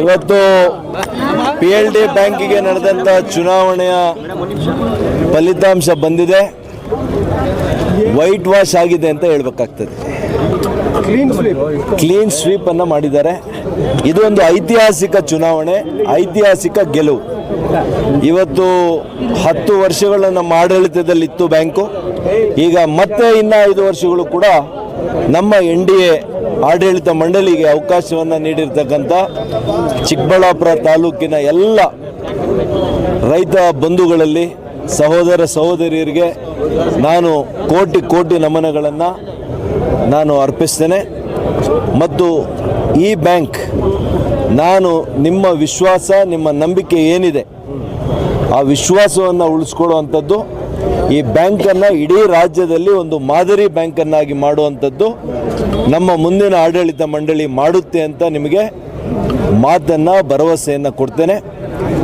ಇವತ್ತು P L D ಬ್ಯಾಂಕಿಗೆ ನಡೆದಂಥ ಚುನಾವಣೆಯ ಫಲಿತಾಂಶ ಬಂದಿದೆ. ವೈಟ್ ವಾಶ್ ಆಗಿದೆ ಅಂತ ಹೇಳ್ಬೇಕಾಗ್ತದೆ. ಕ್ಲೀನ್ ಸ್ವೀಪ್ ಅನ್ನ ಮಾಡಿದ್ದಾರೆ. ಇದು ಒಂದು ಐತಿಹಾಸಿಕ ಚುನಾವಣೆ ಐತಿಹಾಸಿಕ ಗೆಲುವು. ಇವತ್ತು ಹತ್ತು ವರ್ಷಗಳ ನಮ್ಮ ಆಡಳಿತದಲ್ಲಿತ್ತು ಬ್ಯಾಂಕು. ಈಗ ಮತ್ತೆ ಇನ್ನ ಐದು ವರ್ಷಗಳು ಕೂಡ ನಮ್ಮ ಎನ್ ಡಿ ಎ ಆಡಳಿತ ಮಂಡಳಿಗೆ ಅವಕಾಶವನ್ನು ನೀಡಿರ್ತಕ್ಕಂಥ ಚಿಕ್ಕಬಳ್ಳಾಪುರ ತಾಲೂಕಿನ ಎಲ್ಲ ರೈತ ಬಂಧುಗಳಲ್ಲಿ ಸಹೋದರ ಸಹೋದರಿಯರಿಗೆ ನಾನು ಕೋಟಿ ಕೋಟಿ ನಮನಗಳನ್ನು ನಾನು ಅರ್ಪಿಸ್ತೇನೆ. ಮತ್ತು ಈ ಬ್ಯಾಂಕ್ ನಾನು ನಿಮ್ಮ ವಿಶ್ವಾಸ, ನಿಮ್ಮ ನಂಬಿಕೆ ಏನಿದೆ, ಆ ವಿಶ್ವಾಸವನ್ನು ಉಳಿಸ್ಕೊಳ್ಳುವಂಥದ್ದು ಈ ಬ್ಯಾಂಕನ್ನು ಇಡೀ ರಾಜ್ಯದಲ್ಲಿ ಒಂದು ಮಾದರಿ ಬ್ಯಾಂಕನ್ನಾಗಿ ಮಾಡುವಂಥದ್ದು ನಮ್ಮ ಮುಂದಿನ ಆಡಳಿತ ಮಂಡಳಿ ಮಾಡುತ್ತೆ ಅಂತ ನಿಮಗೆ ಮಾತನ್ನು, ಭರವಸೆಯನ್ನು ಕೊಡ್ತೇನೆ.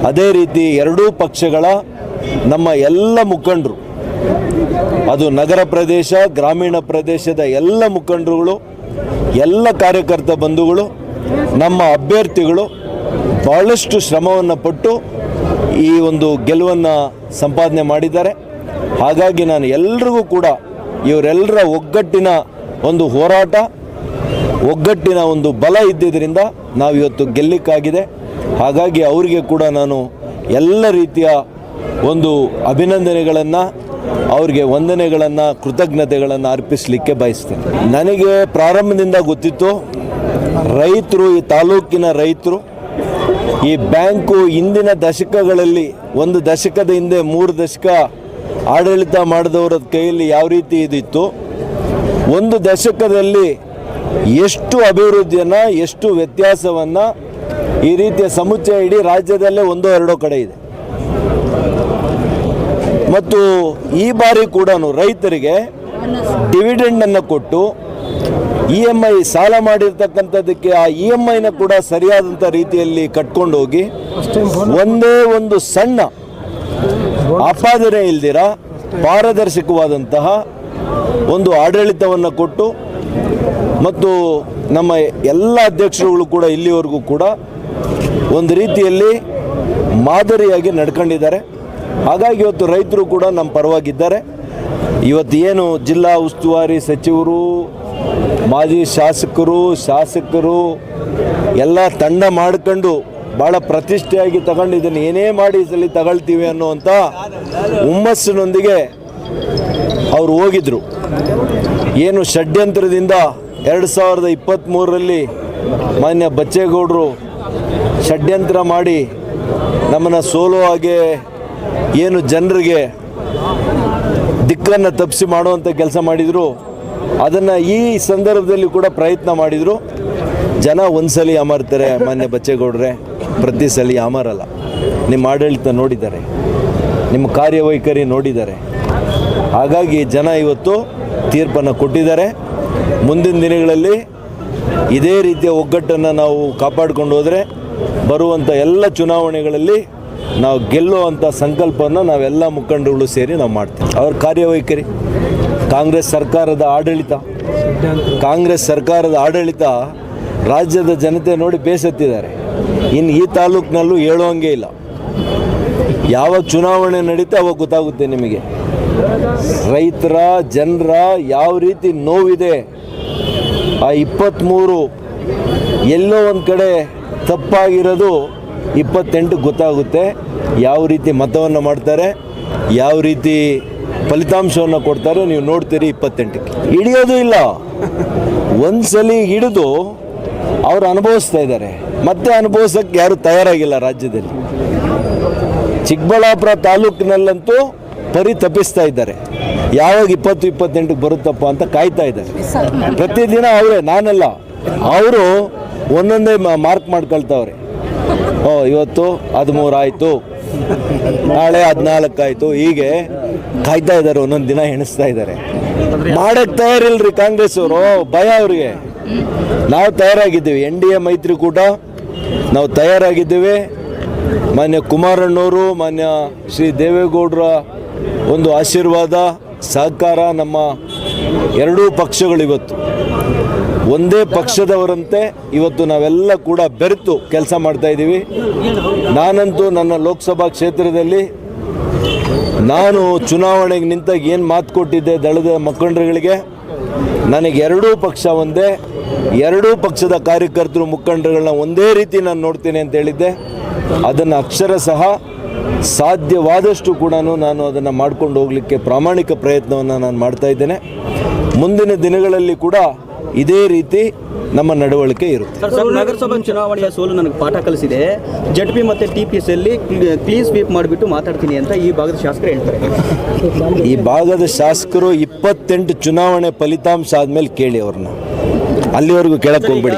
ಅದೇ ರೀತಿ ಎರಡೂ ಪಕ್ಷಗಳ ನಮ್ಮ ಎಲ್ಲ ಮುಖಂಡರು, ಅದು ನಗರ ಪ್ರದೇಶ, ಗ್ರಾಮೀಣ ಪ್ರದೇಶದ ಎಲ್ಲ ಮುಖಂಡರುಗಳು, ಎಲ್ಲ ಕಾರ್ಯಕರ್ತ ಬಂಧುಗಳು, ನಮ್ಮ ಅಭ್ಯರ್ಥಿಗಳು ಬಹಳಷ್ಟು ಶ್ರಮವನ್ನು ಪಟ್ಟು ಈ ಒಂದು ಗೆಲುವನ್ನು ಸಂಪಾದನೆ ಮಾಡಿದ್ದಾರೆ. ಹಾಗಾಗಿ ನಾನು ಎಲ್ರಿಗೂ ಕೂಡ ಇವರೆಲ್ಲರ ಒಗ್ಗಟ್ಟಿನ ಒಂದು ಹೋರಾಟ, ಒಗ್ಗಟ್ಟಿನ ಒಂದು ಬಲ ಇದ್ದಿದ್ದರಿಂದ ನಾವು ಇವತ್ತು ಗೆಲ್ಲಿಕ್ಕಾಗಿದೆ. ಹಾಗಾಗಿ ಅವರಿಗೆ ಕೂಡ ನಾನು ಎಲ್ಲ ರೀತಿಯ ಒಂದು ಅಭಿನಂದನೆಗಳನ್ನು, ಅವ್ರಿಗೆ ವಂದನೆಗಳನ್ನು, ಕೃತಜ್ಞತೆಗಳನ್ನು ಅರ್ಪಿಸಲಿಕ್ಕೆ ಬಯಸ್ತೇನೆ. ನನಗೆ ಪ್ರಾರಂಭದಿಂದ ಗೊತ್ತಿತ್ತು, ರೈತರು, ಈ ತಾಲೂಕಿನ ರೈತರು, ಈ ಬ್ಯಾಂಕು ಇಂದಿನ ದಶಕಗಳಲ್ಲಿ ಒಂದು ದಶಕದ ಹಿಂದೆ ಮೂರು ದಶಕ ಆಡಳಿತ ಮಾಡಿದವರ ಕೈಯಲ್ಲಿ ಯಾವ ರೀತಿ ಇದಿತ್ತು? ಒಂದು ದಶಕದಲ್ಲಿ ಎಷ್ಟು ಅಭಿವೃದ್ಧಿಯನ್ನು, ಎಷ್ಟು ವ್ಯತ್ಯಾಸವನ್ನು ಈ ರೀತಿಯ ಸಮುಚ್ಚಯ ಇಡೀ ರಾಜ್ಯದಲ್ಲೇ ಒಂದೋ ಎರಡೋ ಕಡೆ ಇದೆ. ಮತ್ತು ಈ ಬಾರಿ ಕೂಡ ರೈತರಿಗೆ ಡಿವಿಡೆಂಡನ್ನು ಕೊಟ್ಟು ಇ ಎಂ ಐ ಸಾಲ ಮಾಡಿರ್ತಕ್ಕಂಥದ್ದಕ್ಕೆ ಆ ಇ ಎಂ ಐನ ಕೂಡ ಸರಿಯಾದಂಥ ರೀತಿಯಲ್ಲಿ ಕಟ್ಕೊಂಡು ಹೋಗಿ, ಒಂದೇ ಒಂದು ಸಣ್ಣ ಆಪಾದನೆ ಇಲ್ದಿರ ಪಾರದರ್ಶಕವಾದಂತಹ ಒಂದು ಆಡಳಿತವನ್ನು ಕೊಟ್ಟು ಮತ್ತು ನಮ್ಮ ಎಲ್ಲ ಅಧ್ಯಕ್ಷರುಗಳು ಕೂಡ ಇಲ್ಲಿವರೆಗೂ ಕೂಡ ಒಂದು ರೀತಿಯಲ್ಲಿ ಮಾದರಿಯಾಗಿ ನಡ್ಕೊಂಡಿದ್ದಾರೆ. ಹಾಗಾಗಿ ಇವತ್ತು ರೈತರು ಕೂಡ ನಮ್ಮ ಪರವಾಗಿದ್ದಾರೆ. ಇವತ್ತು ಏನು ಜಿಲ್ಲಾ ಉಸ್ತುವಾರಿ ಸಚಿವರು, ಮಾಜಿ ಶಾಸಕರು ಶಾಸಕರು ಎಲ್ಲ ತಂಡ ಮಾಡ್ಕೊಂಡು ಭಾಳ ಪ್ರತಿಷ್ಠೆಯಾಗಿ ತಗೊಂಡು ಇದನ್ನು ಏನೇ ಮಾಡಿ ಇದರಲ್ಲಿ ತಗೊಳ್ತೀವಿ ಅನ್ನುವಂಥ ಹುಮ್ಮಸ್ಸಿನೊಂದಿಗೆ ಅವರು ಹೋಗಿದ್ರು. ಏನು ಷಡ್ಯಂತ್ರದಿಂದ ಎರಡು ಸಾವಿರದ ಇಪ್ಪತ್ತ್ಮೂರರಲ್ಲಿ ಮಾನ್ಯ ಬಚ್ಚೇಗೌಡರು ಷಡ್ಯಂತ್ರ ಮಾಡಿ ನಮ್ಮನ್ನು ಸೋಲೋ ಹಾಗೆ ಏನು ಜನರಿಗೆ ದಿಕ್ಕನ್ನು ತಪ್ಪಿಸಿ ಮಾಡುವಂಥ ಕೆಲಸ ಮಾಡಿದರು. ಅದನ್ನು ಈ ಸಂದರ್ಭದಲ್ಲಿ ಕೂಡ ಪ್ರಯತ್ನ ಮಾಡಿದರು. ಜನ ಒಂದ್ಸಲಿ ಅಮರ್ತಾರೆ, ಮಾನ್ಯ ಬಚ್ಚೇಗೌಡ್ರೆ, ಪ್ರತಿ ಸಲ ಅಮರಲ್ಲ. ನಿಮ್ಮ ಆಡಳಿತ ನೋಡಿದ್ದಾರೆ. ನಿಮ್ಮ ಕಾರ್ಯವೈಖರಿ ನೋಡಿದ್ದಾರೆ. ಹಾಗಾಗಿ ಜನ ಇವತ್ತು ತೀರ್ಪನ್ನು ಕೊಟ್ಟಿದ್ದಾರೆ. ಮುಂದಿನ ದಿನಗಳಲ್ಲಿ ಇದೇ ರೀತಿಯ ಒಗ್ಗಟ್ಟನ್ನು ನಾವು ಕಾಪಾಡಿಕೊಂಡು ಹೋದರೆ ಬರುವಂಥ ಎಲ್ಲ ಚುನಾವಣೆಗಳಲ್ಲಿ ನಾವು ಗೆಲ್ಲುವಂಥ ಸಂಕಲ್ಪವನ್ನು ನಾವೆಲ್ಲ ಮುಖಂಡರುಗಳು ಸೇರಿ ನಾವು ಮಾಡ್ತೀವಿ. ಅವ್ರ ಕಾರ್ಯವೈಖರಿ. ಕಾಂಗ್ರೆಸ್ ಸರ್ಕಾರದ ಆಡಳಿತ. ಕಾಂಗ್ರೆಸ್ ಸರ್ಕಾರದ ಆಡಳಿತ ರಾಜ್ಯದ ಜನತೆ ನೋಡಿ ಬೇಸತ್ತಿದ್ದಾರೆ. ಇನ್ನು ಈ ತಾಲೂಕಿನಲ್ಲೂ ಹೇಳುವಂಗೆ ಇಲ್ಲ. ಯಾವ ಚುನಾವಣೆ ನಡೀತೆ ಅವಾಗ ಗೊತ್ತಾಗುತ್ತೆ ನಿಮಗೆ. ರೈತರ, ಜನರ ಯಾವ ರೀತಿ ನೋವಿದೆ. ಆ ಇಪ್ಪತ್ತ್ಮೂರು ಎಲ್ಲೋ ಒಂದು ಕಡೆ ತಪ್ಪಾಗಿರೋದು ಇಪ್ಪತ್ತೆಂಟು ಗೊತ್ತಾಗುತ್ತೆ. ಯಾವ ರೀತಿ ಮತವನ್ನು ಮಾಡ್ತಾರೆ, ಯಾವ ರೀತಿ ಫಲಿತಾಂಶವನ್ನು ಕೊಡ್ತಾರೆ, ನೀವು ನೋಡ್ತೀರಿ ಇಪ್ಪತ್ತೆಂಟಕ್ಕೆ. ಹಿಡಿಯೋದು ಇಲ್ಲ. ಒಂದ್ಸಲಿ ಹಿಡಿದು ಅವ್ರು ಅನುಭವಿಸ್ತಾ ಇದ್ದಾರೆ. ಮತ್ತೆ ಅನುಭವಿಸೋಕ್ಕೆ ಯಾರು ತಯಾರಾಗಿಲ್ಲ ರಾಜ್ಯದಲ್ಲಿ. ಚಿಕ್ಕಬಳ್ಳಾಪುರ ತಾಲೂಕಿನಲ್ಲಂತೂ ಪರಿ ತಪ್ಪಿಸ್ತಾ ಇದ್ದಾರೆ. ಯಾವಾಗ ಇಪ್ಪತ್ತು ಇಪ್ಪತ್ತೆಂಟಕ್ಕೆ ಬರುತ್ತಪ್ಪ ಅಂತ ಕಾಯ್ತಾ ಇದ್ದಾರೆ. ಪ್ರತಿದಿನ ಅವರೇ, ನಾನಲ್ಲ. ಅವರು ಒಂದೊಂದೇ ಮಾರ್ಕ್ ಮಾಡ್ಕೊಳ್ತಾವ್ರೆ. ಓ, ಇವತ್ತು ಹದಿಮೂರು ಆಯಿತು. ನಾಳೆ ಹದಿನಾಲ್ಕು ಆಯಿತು. ಹೀಗೆ ಕಾಯ್ತಾ ಇದ್ದಾರೆ, ಒಂದೊಂದು ದಿನ ಎಣಿಸ್ತಾ ಇದ್ದಾರೆ. ಮಾಡಕ್ಕೆ ತಯಾರಿಲ್ರಿ ಕಾಂಗ್ರೆಸ್ ಅವರು ಭಯ ಅವ್ರಿಗೆ. ನಾವು ತಯಾರಾಗಿದ್ದೀವಿ. ಎನ್ ಡಿ ಎ ಮೈತ್ರಿಕೂಟ ನಾವು ತಯಾರಾಗಿದ್ದೇವೆ. ಮಾನ್ಯ ಕುಮಾರಣ್ಣವರು, ಮಾನ್ಯ ಶ್ರೀ ದೇವೇಗೌಡರ ಒಂದು ಆಶೀರ್ವಾದ, ಸಹಕಾರ ನಮ್ಮ ಎರಡೂ ಪಕ್ಷಗಳು ಇವತ್ತು. ಒಂದೇ ಪಕ್ಷದವರಂತೆ ಇವತ್ತು ನಾವೆಲ್ಲ ಕೂಡ ಬೆರೆತು ಕೆಲಸ ಮಾಡ್ತಾ ಇದ್ದೀವಿ. ನಾನಂತೂ ನನ್ನ ಲೋಕಸಭಾ ಕ್ಷೇತ್ರದಲ್ಲಿ ನಾನು ಚುನಾವಣೆಗೆ ನಿಂತಾಗ ಏನು ಮಾತು ಕೊಟ್ಟಿದ್ದೆ ದಳದ ಮುಖಂಡರುಗಳಿಗೆ ನನಗೆ ಎರಡೂ ಪಕ್ಷ ಒಂದೇ, ಎರಡೂ ಪಕ್ಷದ ಕಾರ್ಯಕರ್ತರು ಮುಖಂಡರುಗಳನ್ನ ಒಂದೇ ರೀತಿ ನಾನು ನೋಡ್ತೀನಿ ಅಂತ ಹೇಳಿದ್ದೆ. ಅದನ್ನು ಅಕ್ಷರ ಸಹ ಸಾಧ್ಯವಾದಷ್ಟು ಕೂಡ ನಾನು ಅದನ್ನು ಮಾಡ್ಕೊಂಡು ಹೋಗಲಿಕ್ಕೆ ಪ್ರಾಮಾಣಿಕ ಪ್ರಯತ್ನವನ್ನು ನಾನು ಮಾಡ್ತಾ ಇದ್ದೇನೆ. ಮುಂದಿನ ದಿನಗಳಲ್ಲಿ ಕೂಡ ಇದೇ ರೀತಿ ನಮ್ಮ ನಡವಳಿಕೆ ಇರುತ್ತೆ. ನಗರಸಭಾ ಚುನಾವಣೆಯ ಸೋಲು ನನಗೆ ಪಾಠ ಕಲಿಸಿದೆ. ಜಡ್ ಪಿ ಮತ್ತು ಟಿ ಪಿ ಎಸ್ ಅಲ್ಲಿ ಕ್ಲೀನ್ ಸ್ವೀಪ್ ಮಾಡಿಬಿಟ್ಟು ಮಾತಾಡ್ತೀನಿ ಅಂತ ಈ ಭಾಗದ ಶಾಸಕರು ಹೇಳ್ತಾರೆ. ಈ ಭಾಗದ ಶಾಸಕರು ಇಪ್ಪತ್ತೆಂಟು ಚುನಾವಣೆ ಫಲಿತಾಂಶ ಆದಮೇಲೆ ಕೇಳಿ ಅವ್ರನ್ನ. ಅಲ್ಲಿವರೆಗೂ ಕೇಳಕ್ಕೆ ಹೋಗ್ಬೇಡಿ.